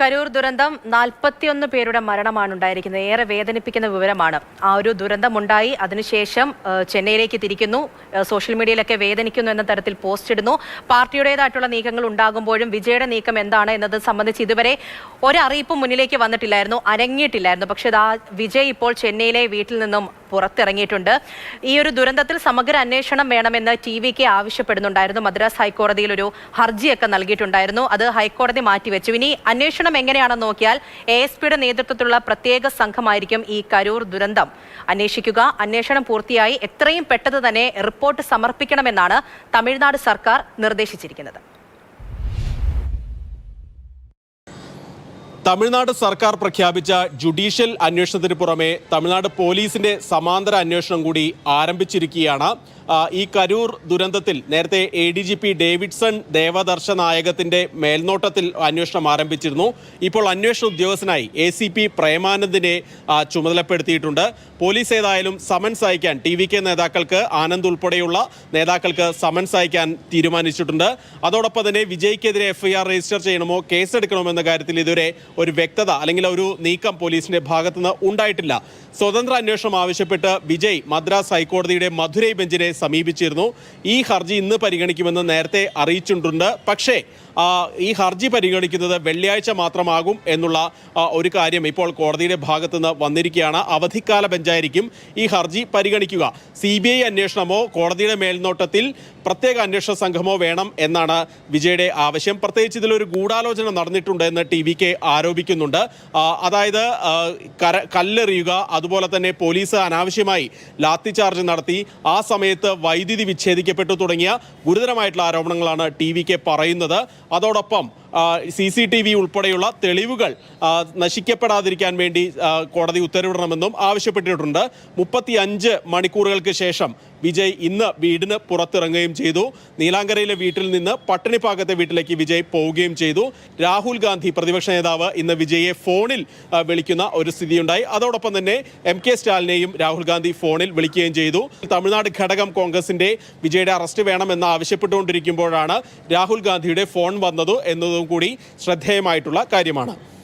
കരൂർ ദുരന്തം നാൽപ്പത്തിയൊന്ന് പേരുടെ മരണമാണ് ഉണ്ടായിരിക്കുന്നത്. ഏറെ വേദനിപ്പിക്കുന്ന വിവരമാണ്. ആ ഒരു ദുരന്തമുണ്ടായി. അതിനുശേഷം ചെന്നൈയിലേക്ക് തിരിക്കുന്നു. സോഷ്യൽ മീഡിയയിലൊക്കെ വേദനിക്കുന്നു എന്ന തരത്തിൽ പോസ്റ്റ് ഇടുന്നു. പാർട്ടിയുടേതായിട്ടുള്ള നീക്കങ്ങൾ ഉണ്ടാകുമ്പോഴും വിജയുടെ നീക്കം എന്താണ് എന്നത് സംബന്ധിച്ച് ഇതുവരെ ഒരറിയിപ്പും മുന്നിലേക്ക് വന്നിട്ടില്ലായിരുന്നു. അരങ്ങിയിട്ടില്ലായിരുന്നു പക്ഷേ ദാ വിജയ് ഇപ്പോൾ ചെന്നൈയിലെ വീട്ടിൽ നിന്നും പുറത്തിറങ്ങിയിട്ടുണ്ട്. ഈ ഒരു ദുരന്തത്തിൽ സമഗ്ര അന്വേഷണം വേണമെന്ന് ടി വിക്ക് ആവശ്യപ്പെടുന്നുണ്ടായിരുന്നു. മദ്രാസ് ഹൈക്കോടതിയിൽ ഒരു ഹർജിയൊക്കെ നൽകിയിട്ടുണ്ടായിരുന്നു. അത് ഹൈക്കോടതി മാറ്റിവെച്ചു. ഇനി അന്വേഷണം എങ്ങനെയാണെന്ന് നോക്കിയാൽ എ എസ് പിയുടെ നേതൃത്വത്തിലുള്ള പ്രത്യേക സംഘമായിരിക്കും ഈ കരൂർ ദുരന്തം. അന്വേഷിക്കുക. അന്വേഷണം പൂർത്തിയായി. എത്രയും പെട്ടെന്ന് തന്നെ റിപ്പോർട്ട് സമർപ്പിക്കണമെന്നാണ് തമിഴ്നാട് സർക്കാർ നിർദ്ദേശിച്ചിരിക്കുന്നത്. തമിഴ്നാട് സർക്കാർ പ്രഖ്യാപിച്ച ജുഡീഷ്യൽ അന്വേഷണത്തിന് പുറമെ തമിഴ്നാട് പോലീസിന്റെ സമാന്തര അന്വേഷണം കൂടി ആരംഭിച്ചിരിക്കുകയാണ്. ഈ കരൂർ ദുരന്തത്തിൽ നേരത്തെ A D G P Davidson ദേവദർശ നായകത്തിന്റെ മേൽനോട്ടത്തിൽ അന്വേഷണം ആരംഭിച്ചിരുന്നു. ഇപ്പോൾ അന്വേഷണ ഉദ്യോഗസ്ഥനായി എ സി പി പ്രേമാനന്ദിനെ ചുമതലപ്പെടുത്തിയിട്ടുണ്ട്. പോലീസ് ഏതായാലും സമൻസ് അയക്കാൻ ടി വി കെ നേതാക്കൾക്ക് ആനന്ദ് ഉൾപ്പെടെയുള്ള നേതാക്കൾക്ക് സമൻസ് അയക്കാൻ തീരുമാനിച്ചിട്ടുണ്ട്. അതോടൊപ്പം തന്നെ വിജയ്ക്കെതിരെ എഫ്ഐആർ രജിസ്റ്റർ ചെയ്യണമോ കേസെടുക്കണമോ എന്ന കാര്യത്തിൽ ഇതുവരെ ഒരു വ്യക്തത അല്ലെങ്കിൽ ഒരു നീക്കം പോലീസിന്റെ ഭാഗത്തുനിന്ന് ഉണ്ടായിട്ടില്ല. സ്വതന്ത്ര അന്വേഷണം ആവശ്യപ്പെട്ട് വിജയ് മദ്രാസ് ഹൈക്കോടതിയുടെ മധുരൈ ബെഞ്ചിനെ സമീപിച്ചിരുന്നു. ഈ ഹർജി ഇന്ന് പരിഗണിക്കുമെന്ന് നേരത്തെ അറിയിച്ചിട്ടുണ്ട്. പക്ഷേ ഈ ഹർജി പരിഗണിക്കുന്നത് വെള്ളിയാഴ്ച മാത്രമാകും എന്നുള്ള ഒരു കാര്യം ഇപ്പോൾ കോടതിയുടെ ഭാഗത്തുനിന്ന് വന്നിരിക്കുകയാണ്. അവധിക്കാല ബെഞ്ചായിരിക്കും ഈ ഹർജി പരിഗണിക്കുക. സി ബി ഐ അന്വേഷണമോ കോടതിയുടെ മേൽനോട്ടത്തിൽ പ്രത്യേക അന്വേഷണ സംഘമോ വേണം എന്നാണ് വിജയുടെ ആവശ്യം. പ്രത്യേകിച്ച് ഇതിലൊരു ഗൂഢാലോചന നടന്നിട്ടുണ്ട് എന്ന് ടി വി കെ ആരോപിക്കുന്നുണ്ട്. അതായത് കര കല്ലെറിയുക അതുപോലെ തന്നെ പോലീസ് അനാവശ്യമായി ലാത്തി ചാർജ് നടത്തി ആ സമയത്ത് വൈദ്യുതി വിച്ഛേദിക്കപ്പെട്ടു തുടങ്ങിയ ഗുരുതരമായിട്ടുള്ള ആരോപണങ്ങളാണ് ടി വി കെ പറയുന്നത്. അതോടൊപ്പം സി സി ടി വി ഉൾപ്പെടെയുള്ള തെളിവുകൾ നശിക്കപ്പെടാതിരിക്കാൻ വേണ്ടി കോടതി ഉത്തരവിടണമെന്നും ആവശ്യപ്പെട്ടിട്ടുണ്ട്. മുപ്പത്തി അഞ്ച് മണിക്കൂറുകൾക്ക് ശേഷം വിജയ് ഇന്ന് വീടിന് പുറത്തിറങ്ങുകയും ചെയ്തു. നീലാങ്കരയിലെ വീട്ടിൽ നിന്ന് പട്ടിണിപ്പാക്കത്തെ വീട്ടിലേക്ക് വിജയ് പോവുകയും ചെയ്തു. രാഹുൽ ഗാന്ധി പ്രതിപക്ഷ നേതാവ് ഇന്ന് വിജയെ ഫോണിൽ വിളിക്കുന്ന ഒരു സ്ഥിതിയുണ്ടായി. അതോടൊപ്പം തന്നെ എം കെ സ്റ്റാലിനെയും രാഹുൽ ഗാന്ധി ഫോണിൽ വിളിക്കുകയും ചെയ്തു. തമിഴ്നാട് ഘടകം കോൺഗ്രസിന്റെ വിജയുടെ അറസ്റ്റ് വേണമെന്ന് ആവശ്യപ്പെട്ടുകൊണ്ടിരിക്കുമ്പോഴാണ് രാഹുൽ ഗാന്ധിയുടെ ഫോൺ വന്നത് എന്നതും കൂടി ശ്രദ്ധേയമായിട്ടുള്ള കാര്യമാണ്.